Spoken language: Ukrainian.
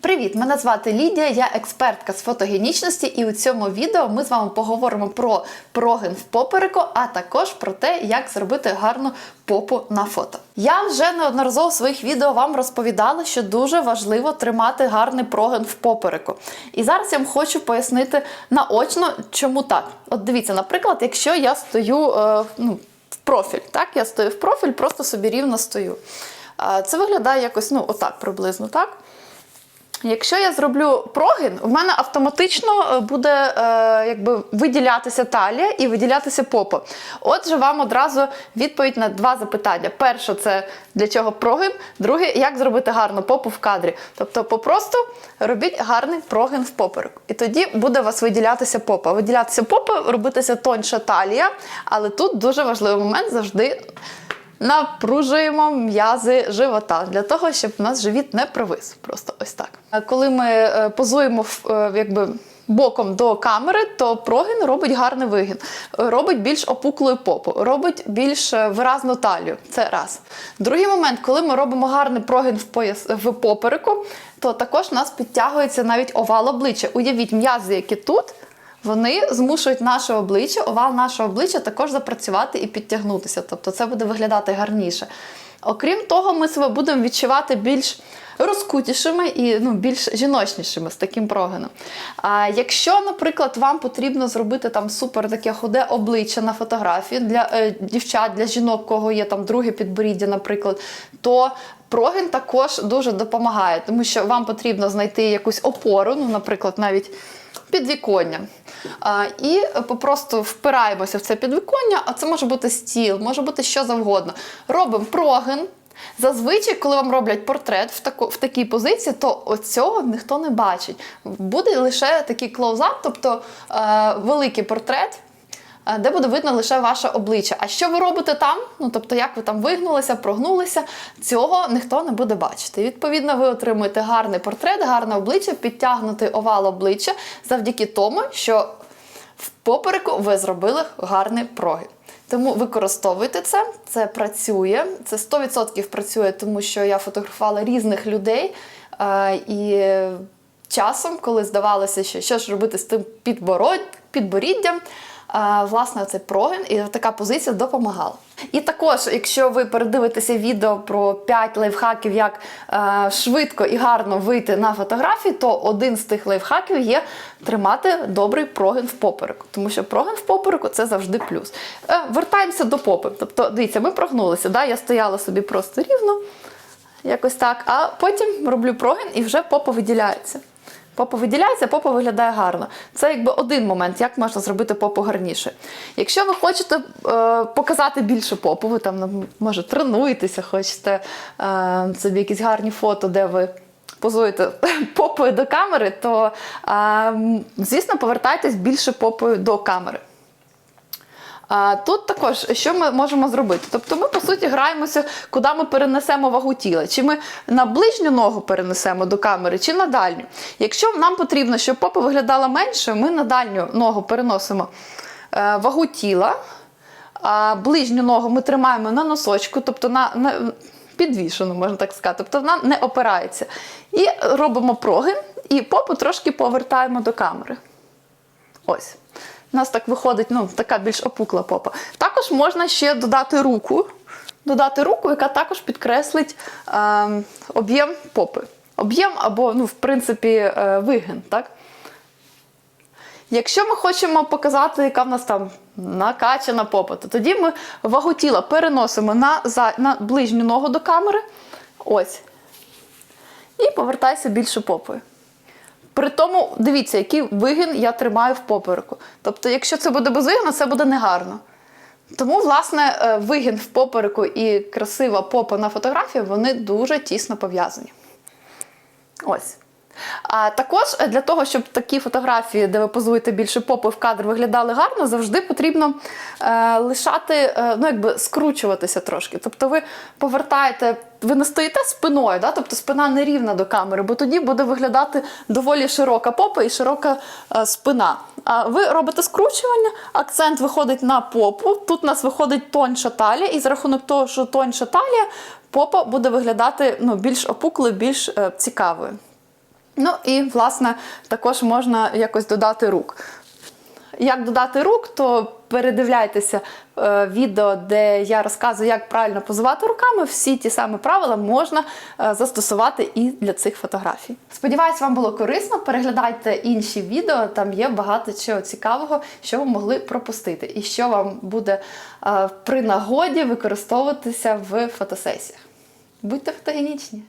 Привіт! Мене звати Лідія, я експертка з фотогенічності, і у цьому відео ми з вами поговоримо про прогин в попереку, а також про те, як зробити гарну попу на фото. Я вже неодноразово в своїх відео вам розповідала, що дуже важливо тримати гарний прогин в попереку. І зараз я вам хочу пояснити наочно, чому так. От дивіться, наприклад, якщо я стою е, ну, в профіль, так, я стою в профіль, просто собі рівно стою. Е, Це виглядає якось ну, отак приблизно, так? Якщо я зроблю прогин, в мене автоматично е, буде е, якби виділятися талія і виділятися попа. Отже, вам одразу відповідь на два запитання. Перше, це для чого прогин. Друге, як зробити гарну попу в кадрі. Тобто, попросту робіть гарний прогин в попереку. І тоді буде у вас виділятися попа. Виділятися попа, робитися тоньша талія, але тут дуже важливий момент завжди. Напружуємо м'язи живота для того, щоб у нас живіт не провис. Просто ось так. Коли ми е, позуємо е, якби. Боком до камери, то прогин робить гарний вигін, робить більш опуклою попу, робить більш е, виразну талію. Це раз. Другий момент, коли ми робимо гарний прогин в пояс в попереку, то також у нас підтягується навіть овал обличчя. Уявіть, м'язи, які тут, вони змушують наше обличчя, овал нашого обличчя також запрацювати і підтягнутися. Тобто це буде виглядати гарніше. Окрім того, ми себе будемо відчувати більш розкутішими і ну, більш жіночнішими з таким прогином. А якщо, наприклад, вам потрібно зробити там супер таке худе обличчя на фотографії для е, дівчат, для жінок, кого є там друге підборіддя, наприклад, то прогин також дуже допомагає, тому що вам потрібно знайти якусь опору, ну, наприклад, навіть підвіконня. А, і попросту впираємося в це підвіконня, а це може бути стіл, може бути що завгодно. Робимо прогин. Зазвичай, коли вам роблять портрет в, таку, в такій позиції, то оцього ніхто не бачить. Буде лише такий клоузап, тобто е, великий портрет, де буде видно лише ваше обличчя. А що ви робите там? Ну тобто, як ви там вигнулися, прогнулися, цього ніхто не буде бачити. Відповідно, ви отримуєте гарний портрет, гарне обличчя, підтягнутий овал обличчя завдяки тому, що в попереку ви зробили гарний прогиб. Тому використовуйте це, це працює. Це 100% працює, тому що я фотографувала різних людей. е, І часом, коли здавалося, що що ж робити з тим підборіддям, е, власне, цей прогин і така позиція допомагала. І також, якщо ви передивитеся відео про 5 лайфхаків, як е, швидко і гарно вийти на фотографії, то один з тих лайфхаків є тримати добрий прогин в попереку. Тому що прогин в попереку це завжди плюс. Е, вертаємося до попи. Тобто, дивіться, ми прогнулися. Да? Я стояла собі просто рівно, якось так, а потім роблю прогин і вже попа виділяється. Попа виділяється, попа виглядає гарно. Це якби один момент, як можна зробити попу гарніше. Якщо ви хочете е, показати більше попу, ви там може тренуєтеся, хочете е, собі якісь гарні фото, де ви позуєте попою до камери, то е, звісно повертайтесь більше попою до камери. А, Тут також що ми можемо зробити? Тобто ми, по суті, граємося, куди ми перенесемо вагу тіла. Чи ми на ближню ногу перенесемо до камери, чи на дальню. Якщо нам потрібно, щоб попа виглядала менше, ми на дальню ногу переносимо е, вагу тіла, а ближню ногу ми тримаємо на носочку, тобто на. на Підвішену, можна так сказати, тобто вона не опирається. І робимо прогин, і попу трошки повертаємо до камери. Ось. У нас так виходить ну, така більш опукла попа. Також можна ще додати руку, додати руку, яка також підкреслить е, об'єм попи. Об'єм або, ну, в принципі, е, вигин. Так? Якщо ми хочемо показати, яка в нас там накачана попа, то тоді ми вагу тіла переносимо на, за, на ближню ногу до камери. Ось. І повертайся більше попою. При тому, дивіться, який вигін я тримаю в попереку. Тобто, якщо це буде без вигіна, це буде негарно. Тому, власне, е, вигін в попереку і красива попа на фотографії, вони дуже тісно пов'язані. Ось. А також для того, щоб такі фотографії, де ви позуєте більше попи в кадр, виглядали гарно, завжди потрібно е, лишати, е, ну якби скручуватися трошки. Тобто ви повертаєте, ви не стоїте спиною, да? тобто спина не рівна до камери, бо тоді буде виглядати доволі широка попа і широка е, спина. А ви робите скручування, акцент виходить на попу. Тут у нас виходить тоньша талія, і за рахунок того, що тоньша талія, попа буде виглядати ну, більш опуклою, більш е, цікавою. Ну і власне також можна якось додати рук. Як додати рук, то передивляйтеся е, відео, де я розказую, як правильно позувати руками. Всі ті самі правила можна е, застосувати і для цих фотографій. Сподіваюсь, вам було корисно. Переглядайте інші відео, там є багато чого цікавого, що ви могли пропустити, і що вам буде е, при нагоді використовуватися в фотосесіях. Будьте фотогенічні!